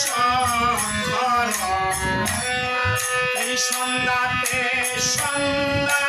সন্ধ্যর এই সন্ধ্যাতে সন্ধ্যা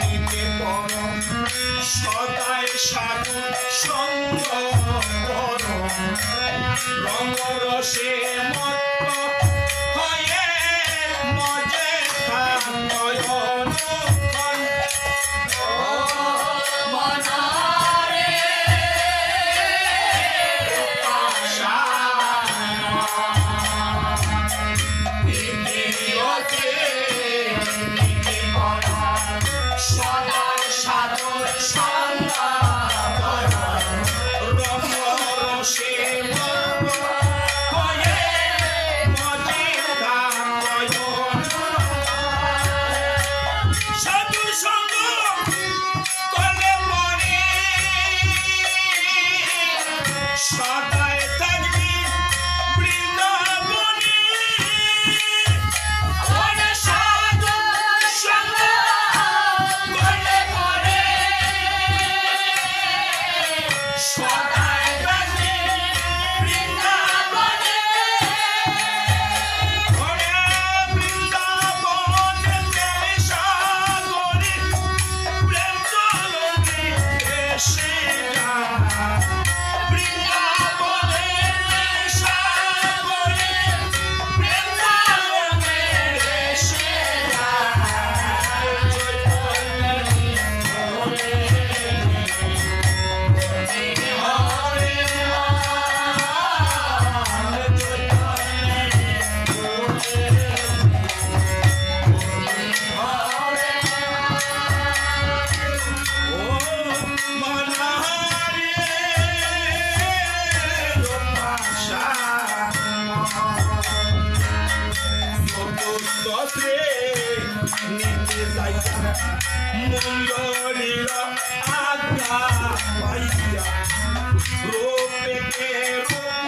নিতে পর সদায় সাধু সঙ্গ পর রঙ রসে মত্ত নিতে যাইয়া মঞ্জরির আজ্ঞা পাইয়া রূপে রূপনি